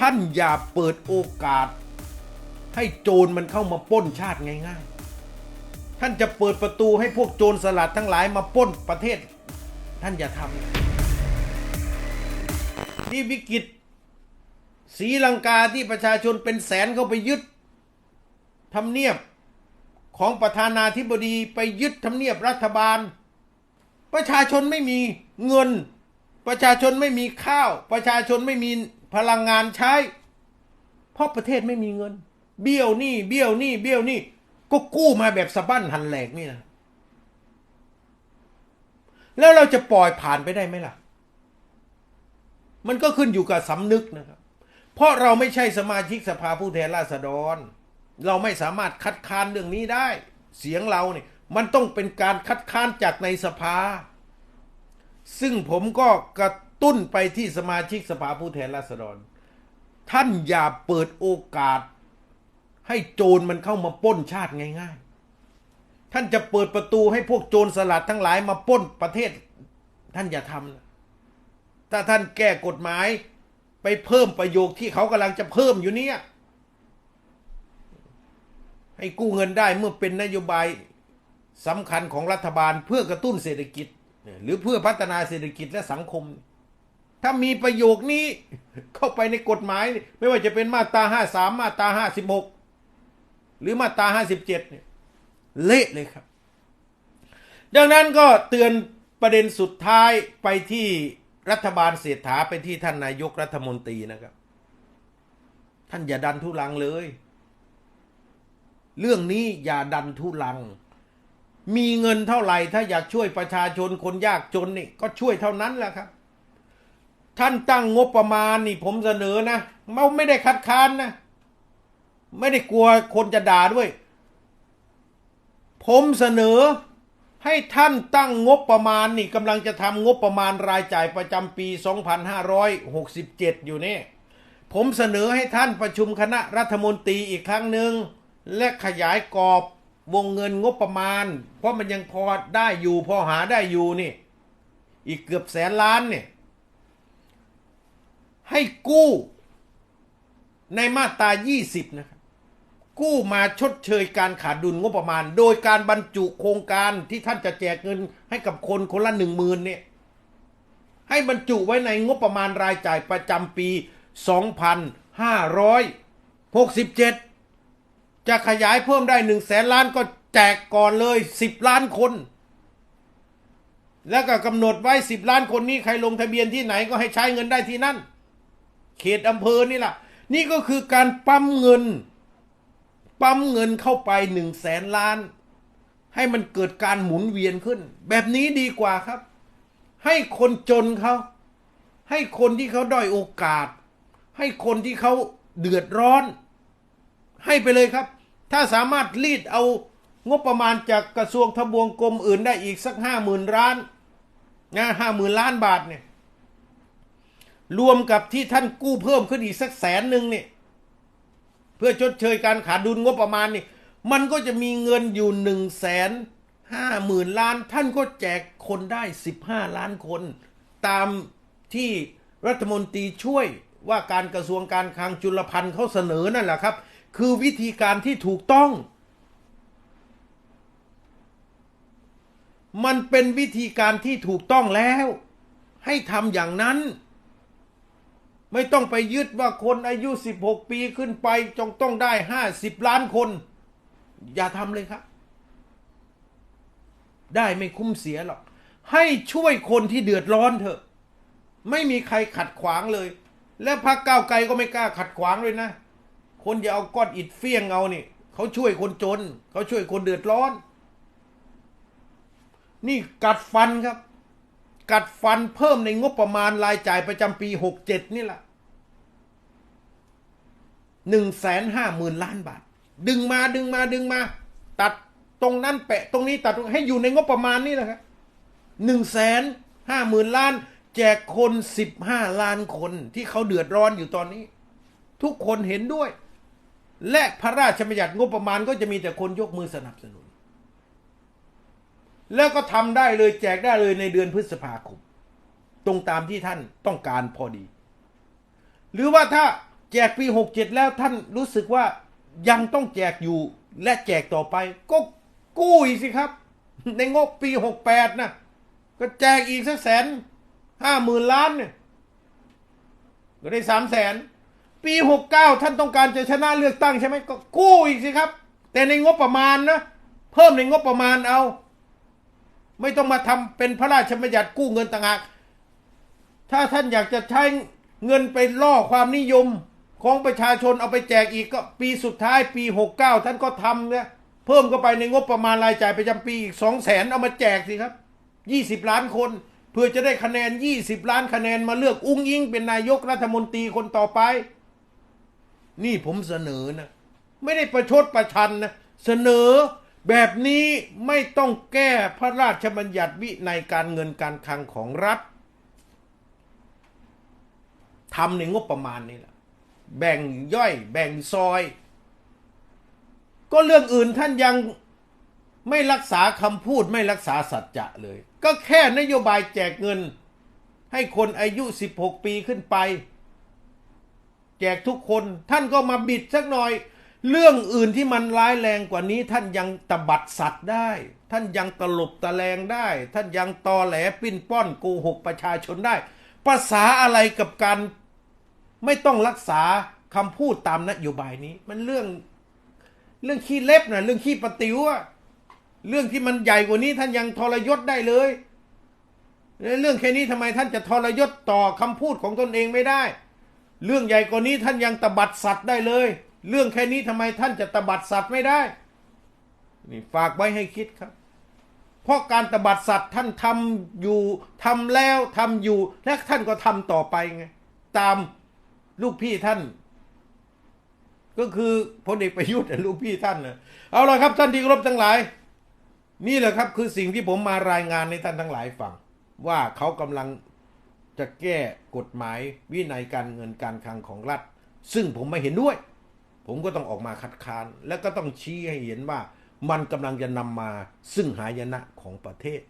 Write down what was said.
ท่านอย่าเปิดโอกาส ให้โจรมันเข้ามาป้นชาติง่ายๆ ท่านจะเปิดประตูให้พวกโจรสลัดทั้งหลายมาป้นประเทศ ท่านอย่าทำนี่วิกฤตศรีลังกาที่ประชาชนเป็นแสนเข้าไปยึดทำเนียบของประธานาธิบดีไปยึดทำเนียบรัฐบาล ประชาชนไม่มีเงิน ประชาชนไม่มีข้าว ประชาชนไม่มี พลังงานใช้ เพราะประเทศไม่มีเงิน เบี้ยวนี้เบี้ยวนี้เบี้ยวนี้ก็กู้มาแบบสะบั้นหันแหลกนี่นะแล้วเราจะปล่อยผ่านไปได้ไหมล่ะ มันก็ขึ้นอยู่กับสำนึกนะครับ เพราะเราไม่ใช่สมาชิกสภาผู้แทนราษฎร เราไม่สามารถคัดค้านเรื่องนี้ได้ เสียงเราเนี่ย มันต้องเป็นการคัดค้านจากในสภา ซึ่งผมก็กระ ตุ้นไปที่สมาชิกสภาผู้แทนราษฎร ท่านอย่าเปิดโอกาส ให้โจรมันเข้ามาป้นชาติง่าย ๆ ท่านจะเปิดประตูให้พวกโจรสลัดทั้งหลายมาป้นประเทศ ท่านอย่าทำถ้าท่านแก้กฎหมายไปเพิ่มประโยคที่เขากำลังจะเพิ่มอยู่เนี่ยให้กู้เงินได้เมื่อเป็นนโยบายสำคัญของรัฐบาลเพื่อกระตุ้นเศรษฐกิจ หรือเพื่อพัฒนาเศรษฐกิจและสังคม ถ้ามีประโยคนี้ เข้าไปในกฎหมาย ไม่ว่าจะเป็นมาตราห้าสามมาตราห้าสิบหกหรือมาตราห้าสิบเจ็ดเนี่ยเละเลยครับ ดังนั้นก็เตือนประเด็นสุดท้ายไปที่รัฐบาลเศรษฐาไปที่ท่านนายกรัฐมนตรีนะครับ ท่านอย่าดันทุลังเลย เรื่องนี้อย่าดันทุลัง มีเงินเท่าไหร่ถ้าอยากช่วยประชาชนคนยากจนนี่ก็ช่วยเท่านั้นแหละครับ ท่านตั้งงบประมาณนี่ผมเสนอนะเราไม่ได้คัดค้านนะ ไม่ได้กลัวคนจะด่าด้วย ผมเสนอให้ท่านตั้งงบประมาณนี่กำลังจะทำงบประมาณรายจ่ายประจำปี 2567 อยู่เนี่ยผมเสนอให้ท่านประชุมคณะรัฐมนตรีอีกครั้งหนึ่งและขยายกรอบวงเงินงบประมาณ เพราะมันยังพอได้อยู่พอหาได้อยู่นี่ อีกเกือบแสนล้านเนี่ย ให้กู้ในมาตรา 20 นะครับ กู้มาชดเชยการขาดดุลงบประมาณ โดยการบรรจุโครงการที่ท่านจะแจกเงินให้กับคนคนละหนึ่งหมื่นเนี่ย ให้บรรจุไว้ในงบประมาณรายจ่ายประจำปี 2567 จะขยายเพิ่มได้หนึ่งแสนล้านก็แจกก่อนเลย 10 ล้านคน แล้วก็กำหนดไว้ 10 ล้านคนนี้ใครลงทะเบียนที่ไหนก็ให้ใช้เงินได้ที่นั่น เขตอำเภอนี่แหละนี่ก็คือการปั๊มเงิน ปั๊มเงินเข้าไปหนึ่งแสนล้าน ให้มันเกิดการหมุนเวียนขึ้น แบบนี้ดีกว่าครับ ให้คนจนเขา ให้คนที่เขาด้อยโอกาส ให้คนที่เขาเดือดร้อน ให้ไปเลยครับ ถ้าสามารถรีดเอางบประมาณจากกระทรวงทบวงกรมอื่นได้อีกสักห้าหมื่นล้านนะห้าหมื่นล้านบาทเนี่ย รวมกับที่ท่านกู้เพิ่มขึ้นอีกสักแสนหนึ่งเนี่ยเพื่อชดเชยการขาดดุลงบประมาณนี่มันก็จะมีเงินอยู่หนึ่งแสนห้าหมื่นล้าน ท่านก็แจกคนได้สิบห้าล้านคน ตามที่รัฐมนตรีช่วยว่าการกระทรวงการคลังจุลพันธ์เขาเสนอนั่นแหละครับ คือวิธีการที่ถูกต้อง มันเป็นวิธีการที่ถูกต้องแล้ว ให้ทำอย่างนั้น ไม่ต้องไปยึดว่าคนอายุ 16 ปีขึ้นไปจงต้องได้ 50 ล้านคน อย่าทำเลยครับ ได้ไม่คุ้มเสียหรอก ให้ช่วยคนที่เดือดร้อนเถอะ ไม่มีใครขัดขวางเลย และพรรคก้าวไกลก็ไม่กล้าขัดขวางเลยนะ คนอย่าเอาก้อนอิฐเฟี้ยงเอานี่เขาช่วยคนจน เขาช่วยคนเดือดร้อน นี่กัดฟันครับ กัดฟันเพิ่มในงบประมาณรายจ่ายประจำปี 67 นี่แหละหนึ่งแสนห้าหมื่นล้านบาท ดึงมาดึงมาดึงมา ตัดตรงนั้นแปะ ตรงนี้ตัดตรงให้อยู่ในงบประมาณนี่แหละครับหนึ่งแสนห้าหมื่นล้าน แจกคนสิบห้าล้านคนที่เขาเดือดร้อนอยู่ตอนนี้ ทุกคนเห็นด้วย และพระราชบัญญัติงบประมาณก็จะมีแต่คนยกมือสนับสนุน แล้วก็ทำได้เลยแจกได้เลยในเดือนพฤษภาคม ตรงตามที่ท่านต้องการพอดี หรือว่าถ้าแจกปีหกเจ็ดแล้วท่านรู้สึกว่ายังต้องแจกอยู่และแจกต่อไป ก็กู้อีกสิครับ ในงบปีหกแปดนะ ก็แจกอีกสักแสนห้าหมื่นล้านเนี่ยก็ได้สามแสนปีหกเก้าท่านต้องการจะชนะเลือกตั้งใช่ไหมก็กู้อีกสิครับ แต่ในงบประมาณนะ เพิ่มในงบประมาณเอา ไม่ต้องมาทำเป็นพระราชบัญญัติกู้เงินต่างหากถ้าท่านอยากจะใช้เงินไปล่อความนิยมของประชาชนเอาไปแจกอีกก็ปีสุดท้ายปีหกเก้าท่านก็ทำเนี่ยเพิ่มเข้าไปในงบประมาณรายจ่ายประจำปีอีกสองแสนเอามาแจกสิครับยี่สิบล้านคน เพื่อจะได้คะแนนยี่สิบล้านคะแนนมาเลือกอุ้งอิงเป็นนายกรัฐมนตรีคนต่อไป นี่ผมเสนอนะ ไม่ได้ประชดประชันนะ เสนอ แบบนี้ไม่ต้องแก้พระราชบัญญัติวินัยการเงินการคลังของรัฐทำในงบประมาณนี่แหละแบ่งย่อยแบ่งซอย ก็เรื่องอื่นท่านยังไม่รักษาคำพูดไม่รักษาสัจจะเลย ก็แค่นโยบายแจกเงิน ให้คนอายุ 16 ปีขึ้นไป แจกทุกคนท่านก็มาบิดสักหน่อย เรื่องอื่นที่มันร้ายแรงกว่านี้ ท่านยังตบัดสัตว์ได้ ท่านยังตลบตะแลงได้ ท่านยังตอแหลปิ้นป้อนโกหกประชาชนได้ ภาษาอะไรกับการไม่ต้องรักษาคำพูดตามนโยบายนี้ มันเรื่องเรื่องขี้เล็บนะเรื่องขี้ปติ๋วอะเรื่องที่มันใหญ่กว่านี้ท่านยังทรยศได้เลยแล้วเรื่องแค่นี้ทำไมท่านจะทรยศต่อคำพูดของตนเองไม่ได้ เรื่องใหญ่กว่านี้ท่านยังตบัดสัตว์ได้เลย เรื่องแค่นี้ทำไมท่านจะตบัดสัตว์ไม่ได้นี่ฝากไว้ให้คิดครับ เพราะการตบัดสัตว์ท่านทำอยู่ทำแล้วทำอยู่ และท่านก็ทำต่อไปไงตามลูกพี่ท่าน ก็คือพลเอกประยุทธ์น่ลูกพี่ท่านนะเอาละครับท่านที่รพทั้งหลาย นี่แหละครับคือสิ่งที่ผมมารายงานในท่านทั้งหลายฟังว่าเขากำลังจะแก้กฎหมายวินัยการเงินการคลังของรัฐ ซึ่งผมไม่เห็นด้วย ผมก็ต้องออกมาคัดค้าน และก็ต้องชี้ให้เห็นว่ามันกำลังจะนำมาซึ่งหายนะของประเทศ